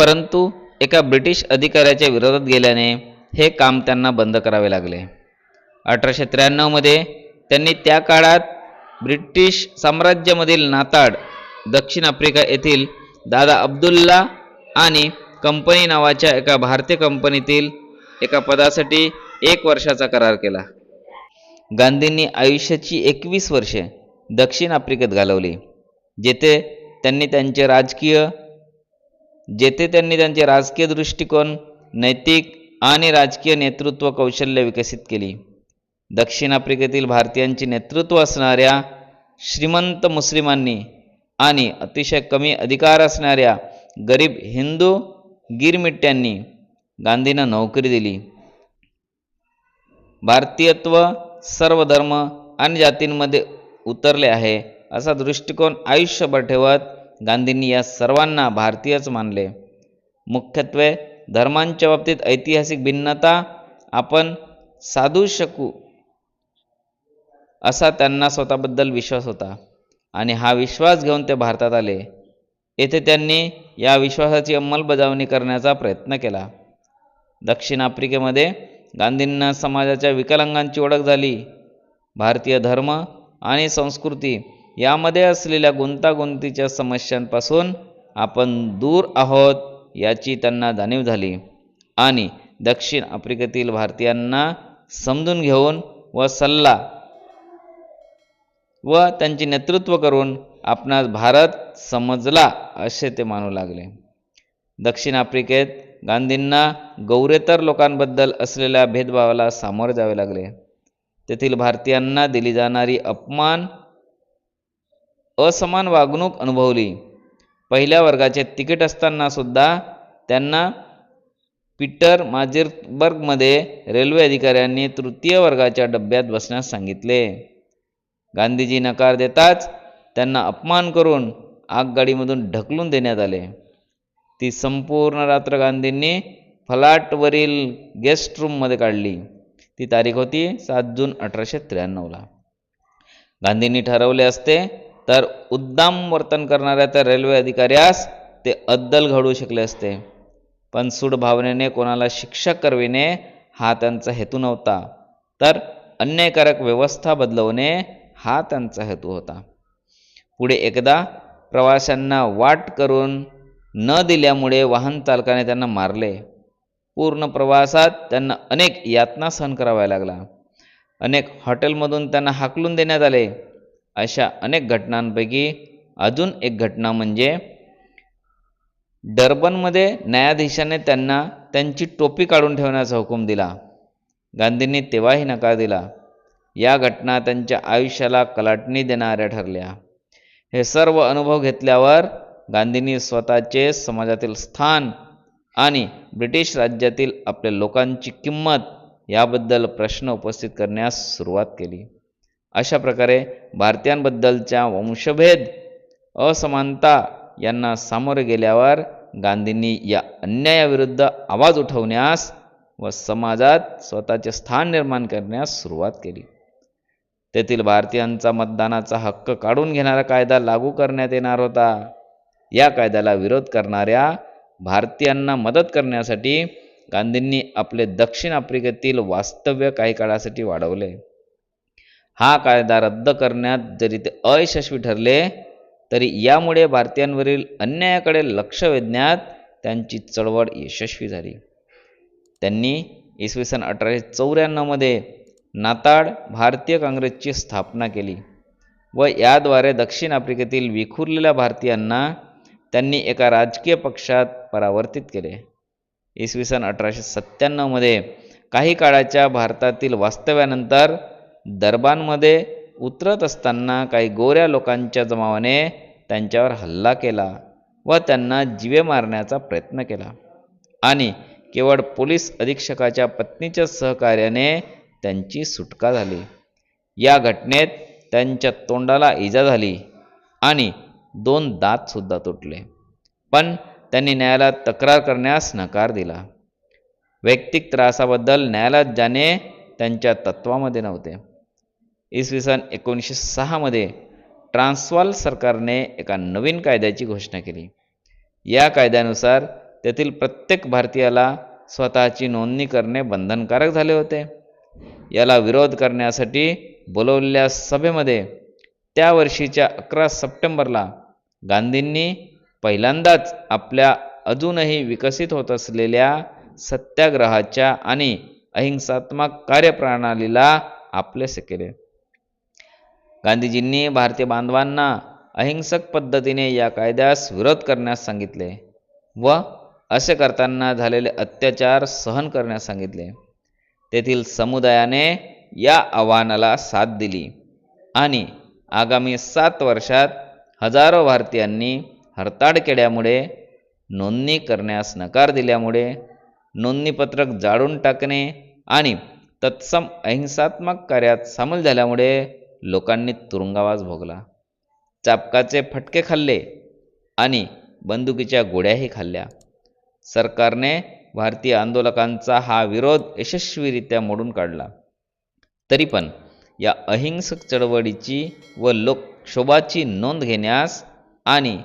परंतु एका ब्रिटिश अधिकाऱ्याच्या विरोधात गेल्याने हे काम त्यांना बंद करावे लागले. अठराशे त्र्याण्णवमध्ये त्यांनी त्या काळात ब्रिटिश साम्राज्यामधील नाताड दक्षिण आफ्रिका येथील दादा अब्दुल्ला आणि कंपनी नावाच्या एका भारतीय कंपनीतील एका पदासाठी एक वर्षाचा करार केला. गांधींनी आयुष्याची एकवीस वर्षे दक्षिण आफ्रिकेत घालवली जेथे त्यांनी त्यांचे राजकीय जेथे त्यांनी त्यांचे राजकीय दृष्टिकोन नैतिक आणि राजकीय नेतृत्व कौशल्य विकसित केली. दक्षिण आफ्रिकेतील भारतीयांचे नेतृत्व असणाऱ्या श्रीमंत मुस्लिमांनी आणि अतिशय कमी अधिकार असणाऱ्या गरीब हिंदू गिरमिट्ट्यांनी गांधींना नोकरी दिली. भारतीयत्व सर्व धर्म आणि जातींमध्ये उतरले आहे असा दृष्टिकोन आयुष्यभर ठेवत गांधींनी या सर्वांना भारतीयच मानले. मुख्यत्वे धर्मांच्या बाबतीत ऐतिहासिक भिन्नता आपण साधू शकू असा त्यांना स्वतःबद्दल विश्वास होता. आणि हा विश्वास घेऊन ते भारतात आले. येथे त्यांनी या विश्वासाची अंमलबजावणी करण्याचा प्रयत्न केला. दक्षिण आफ्रिकेमध्ये गांधींना समाजाच्या विकलांगांची ओळख झाली. भारतीय धर्म आणि संस्कृती यामध्ये असलेल्या गुंतागुंतीच्या समस्यांपासून आपण दूर आहोत याची त्यांना जाणीव झाली. आणि दक्षिण आफ्रिकेतील भारतीयांना समजून घेऊन व सल्ला व त्यांचे नेतृत्व करून आपणास भारत समजला असे ते मानू लागले. दक्षिण आफ्रिकेत गांधींना गौरेतर लोकांबद्दल असलेल्या भेदभावाला सामोरे जावे लागले. तेथील भारतीयांना दिली जाणारी अपमान असमान वागणूक अनुभवली. पहिल्या वर्गाचे तिकीट असताना सुद्धा त्यांना पीटर माजिरबर्गमध्ये रेल्वे अधिकाऱ्यांनी तृतीय वर्गाच्या डब्यात बसण्यास सांगितले. गांधीजी नकार देताच त्यांना अपमान करून आगगाडीमधून ढकलून देण्यात आले. ती संपूर्ण रात्र गांधींनी फलाटवरील गेस्ट रूममध्ये काढली. ती तारीख होती सात जून अठराशे त्र्याण्णवला. गांधींनी ठरवले असते तर उद्दाम वर्तन करणाऱ्या त्या रेल्वे अधिकाऱ्यास ते अद्दल घडवू शकले असते. पण सूड भावनेने कोणाला शिक्षा करविणे हा त्यांचा हेतू नव्हता. तर अन्यायकारक व्यवस्था बदलवणे हा त्यांचा हेतू होता. पुढे एकदा प्रवाशांना वाट करून न दिल्यामुळे वाहन चालकाने त्यांना मारले. पूर्ण प्रवासात त्यांना अनेक यातना सहन कराव्या लागला अनेक हॉटेलमधून त्यांना हाकलून देण्यात आले. अशा अनेक घटनांपैकी अजून एक घटना म्हणजे डर्बनमध्ये न्यायाधीशाने त्यांना त्यांची टोपी काढून ठेवण्याचा हुकूम दिला. गांधींनी तेव्हाही नकार दिला. या घटना त्यांच्या आयुष्याला कलाटणी देणाऱ्या ठरल्या. हे सर्व अनुभव घेतल्यावर गांधींनी स्वतःचे समाजातील स्थान आणि ब्रिटिश राज्यातील आपल्या लोकांची किंमत याबद्दल प्रश्न उपस्थित करण्यास सुरुवात केली. अशा प्रकारे भारतीयांबद्दलच्या वंशभेद असमानता यांना सामोरे गेल्यावर गांधींनी या अन्यायाविरुद्ध आवाज उठवण्यास व समाजात स्वतःचे स्थान निर्माण करण्यास सुरुवात केली. तेथील भारतीयांचा मतदानाचा हक्क काढून घेणारा कायदा लागू करण्यात येणार होता. या कायद्याला विरोध करणाऱ्या भारतीयांना मदत करण्यासाठी गांधींनी आपले दक्षिण आफ्रिकेतील वास्तव्य काही काळासाठी वाढवले. हा कायदा रद्द करण्यात जरी ते अयशस्वी ठरले तरी यामुळे भारतीयांवरील अन्यायाकडे लक्ष वेधण्यात त्यांची चळवळ यशस्वी झाली. त्यांनी इसवी सन अठराशे चौऱ्याण्णवमध्ये नाताड भारतीय काँग्रेसची स्थापना केली व याद्वारे दक्षिण आफ्रिकेतील विखुरलेल्या भारतीयांना त्यांनी एका राजकीय पक्षात परावर्तित केले. इसवी सन अठराशे सत्त्याण्णवमध्ये काही काळाच्या भारतातील वास्तव्यानंतर दरबांमध्ये उतरत असताना काही गोऱ्या लोकांच्या जमावाने त्यांच्यावर हल्ला केला व त्यांना जीवे मारण्याचा प्रयत्न केला. आणि केवळ पोलीस अधीक्षकाच्या पत्नीच्या सहकार्याने त्यांची सुटका झाली. या घटनेत त्यांच्या तोंडाला इजा झाली आणि दोन दातसुद्धा तुटले. पण त्यांनी न्यायालयात तक्रार करण्यास नकार दिला. वैयक्तिक त्रासाबद्दल न्यायालयात जाणे त्यांच्या तत्वामध्ये नव्हते. इसवी सन एकोणीसशे सहामध्ये ट्रान्सवाल सरकारने एका नवीन कायद्याची घोषणा केली. या कायद्यानुसार तेथील प्रत्येक भारतीयाला स्वतःची नोंदणी करणे बंधनकारक झाले होते. याला विरोध करण्यासाठी बोलवलेल्या सभेमध्ये त्या वर्षीच्या अकरा सप्टेंबरला गांधींनी पहिल्यांदाच आपल्या अजूनही विकसित होत असलेल्या सत्याग्रहाच्या आणि अहिंसात्मक कार्यप्रणालीला आपलेसे केले. गांधीजींनी भारतीय बांधवांना अहिंसक पद्धतीने या कायद्यास विरोध करण्यास सांगितले व असे करताना झालेले अत्याचार सहन करण्यास सांगितले. तेथील समुदायाने या आव्हानाला साथ दिली आणि आगामी सात वर्षात हजारो भारतीयांनी हरताळ केल्यामुळे नोंदणी करण्यास नकार दिल्यामुळे नोंदणीपत्रक जाळून टाकणे आणि तत्सम अहिंसात्मक कार्यात सामील झाल्यामुळे लोकांनी तुरुंगवास भोगला. चापकाचे फटके खाल्ले आणि बंदुकीच्या गोळ्याही खाल्ल्या. सरकारने भारतीय आंदोलकांचा हा विरोध यशस्वीरित्या मोडून काढला. तरी पण या अहिंसक चळवळीची व लोकशोभाची नोंद घेण्यास आणि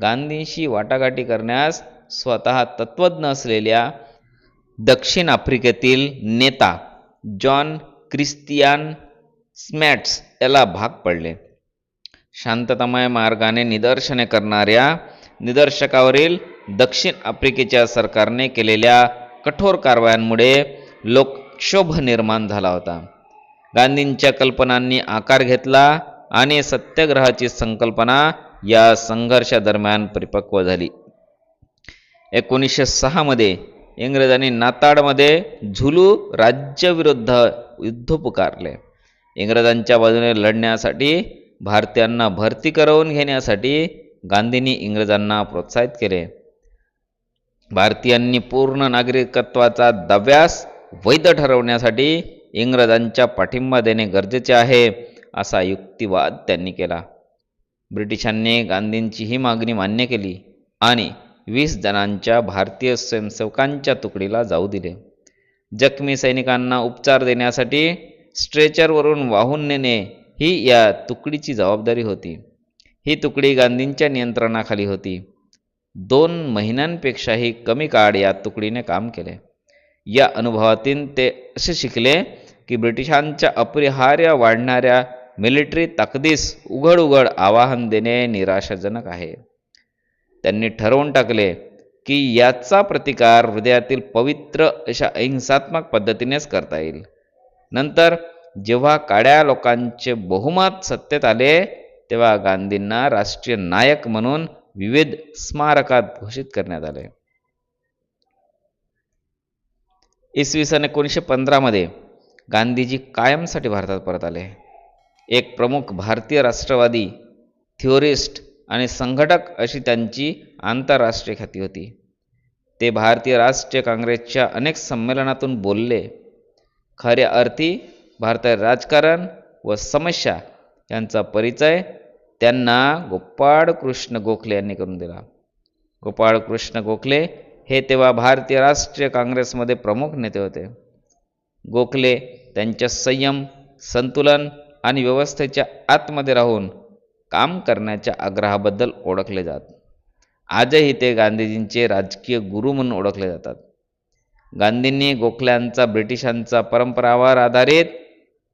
गांधींशी वाटाघाटी करण्यास स्वतः तत्त्वज्ञ असलेल्या दक्षिण आफ्रिकेतील नेता जॉन क्रिस्तियान स्मॅट्स याला भाग पडले. शांततामय मार्गाने निदर्शने करणाऱ्या निदर्शकावरील दक्षिण आफ्रिकेच्या सरकारने केलेल्या कठोर कारवायांमुळे लोकक्षोभ निर्माण झाला होता. गांधींच्या कल्पनांनी आकार घेतला आणि सत्याग्रहाची संकल्पना या संघर्षादरम्यान परिपक्व झाली. एकोणीसशे सहामध्ये इंग्रजांनी नाताडमध्ये झुलू राज्याविरुद्ध युद्ध पुकारले. इंग्रजांच्या बाजूने लढण्यासाठी भारतीयांना भरती करवून घेण्यासाठी गांधींनी इंग्रजांना प्रोत्साहित केले. भारतीयांनी पूर्ण नागरिकत्वाचा दव्यास वैध ठरवण्यासाठी इंग्रजांच्या पाठिंबा देणे गरजेचे आहे असा युक्तिवाद त्यांनी केला. ब्रिटिशांनी गांधींची ही मागणी मान्य केली आणि वीस जणांच्या भारतीय स्वयंसेवकांच्या तुकडीला जाऊ दिले. जखमी सैनिकांना उपचार देण्यासाठी स्ट्रेचरवरून वाहून नेणे ही या तुकडीची जबाबदारी होती. ही तुकडी गांधींच्या नियंत्रणाखाली होती. दोन महिन्यांपेक्षाही कमी काळ या तुकडीने काम केले. या अनुभवातून ते असे शिकले की ब्रिटिशांच्या अपरिहार्य वाढणाऱ्या मिलिटरी ताकदीस उघड उघड आवाहन देणे निराशाजनक आहे. त्यांनी ठरवून टाकले की याचा प्रतिकार हृदयातील पवित्र अशा अहिंसात्मक पद्धतीनेच करता येईल. नंतर जेव्हा काड्या लोकांचे बहुमत सत्तेत आले तेव्हा गांधींना राष्ट्रीय नायक म्हणून विविध स्मारकात घोषित करण्यात आले. इसवी सन एकोणीसशे पंधरामध्ये गांधीजी कायमसाठी भारतात परत आले. एक प्रमुख भारतीय राष्ट्रवादी थिओरिस्ट आणि संघटक अशी त्यांची आंतरराष्ट्रीय ख्याती होती. ते भारतीय राष्ट्रीय काँग्रेसच्या अनेक संमेलनातून बोलले खऱ्या अर्थी भारतीय राजकारण व समस्या यांचा परिचय त्यांना गोपाळ कृष्ण गोखले यांनी करून दिला. गोपाळ कृष्ण गोखले हे तेव्हा भारतीय राष्ट्रीय काँग्रेसमध्ये प्रमुख नेते होते. गोखले त्यांच्या संयम संतुलन आणि व्यवस्थेच्या आतमध्ये राहून काम करण्याच्या आग्रहाबद्दल ओळखले जात. आजही ते गांधीजींचे राजकीय गुरु म्हणून ओळखले जातात. गांधींनी गोखल्यांचा ब्रिटिशांचा परंपरावर आधारित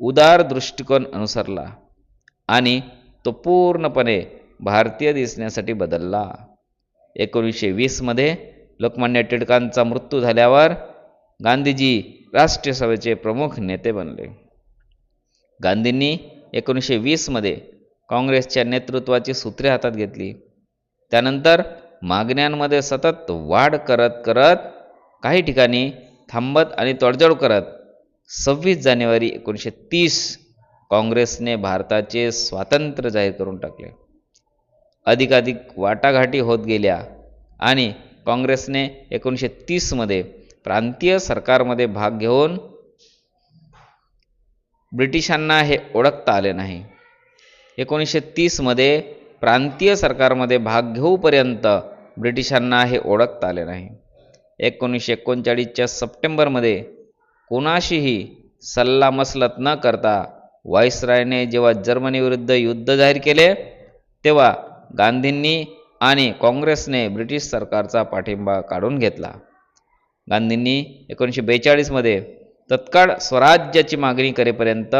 उदार दृष्टिकोन अनुसरला आणि तो पूर्णपणे भारतीय दिसण्यासाठी बदलला. एकोणीसशे वीसमध्ये लोकमान्य टिळकांचा मृत्यू झाल्यावर गांधीजी राष्ट्रीय सभेचे प्रमुख नेते बनले. गांधींनी एकोणीसशे वीसमध्ये काँग्रेसच्या नेतृत्वाची सूत्रे हातात घेतली. त्यानंतर मागण्यांमध्ये सतत वाढ करत करत काही ठिकाणी थांबत आणि तडजोड करत सव्वीस जानेवारी एकोणीसशे तीस काँग्रेसने भारताचे स्वातंत्र्य जाहीर करून टाकले. अधिकाधिक वाटाघाटी होत गेल्या आणि काँग्रेसने एकोणीसशे तीसमध्ये प्रांतीय सरकारमध्ये भाग घेऊन ब्रिटिशांना हे ओळखता आले नाही. एकोणीसशे तीसमध्ये प्रांतीय सरकारमध्ये भाग घेऊपर्यंत ब्रिटिशांना हे ओळखता आले नाही. एकोणीसशे एकोणचाळीसच्या सप्टेंबरमध्ये कोणाशीही सल्लामसलत न करता व्हाईसरायने जेव्हा जर्मनीविरुद्ध युद्ध जाहीर केले तेव्हा गांधींनी आणि काँग्रेसने ब्रिटिश सरकारचा पाठिंबा काढून घेतला. गांधींनी एकोणीसशे बेचाळीसमध्ये तत्काळ स्वराज्याची मागणी करेपर्यंत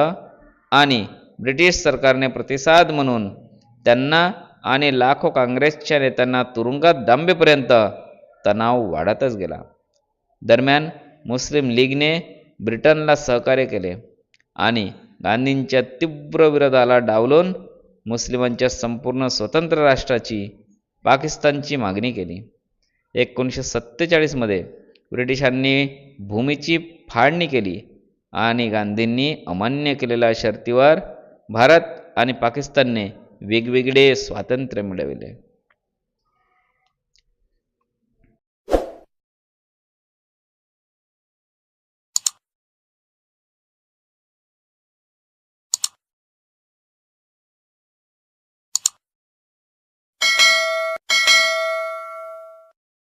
आणि ब्रिटिश सरकारने प्रतिसाद म्हणून त्यांना आणि लाखो काँग्रेसच्या नेत्यांना तुरुंगात डांबेपर्यंत तणाव वाढतच गेला. दरम्यान मुस्लिम लीगने ब्रिटनला सहकार्य केले आणि गांधींच्या तीव्र विरोधाला डावलून मुस्लिमांच्या संपूर्ण स्वतंत्र राष्ट्राची पाकिस्तानची मागणी केली. एकोणीसशे सत्तेचाळीसमध्ये ब्रिटिशांनी भूमीची फाळणी केली आणि गांधींनी अमान्य केलेल्या शर्तीवर भारत आणि पाकिस्तानने वेगवेगळे स्वातंत्र्य मिळविले.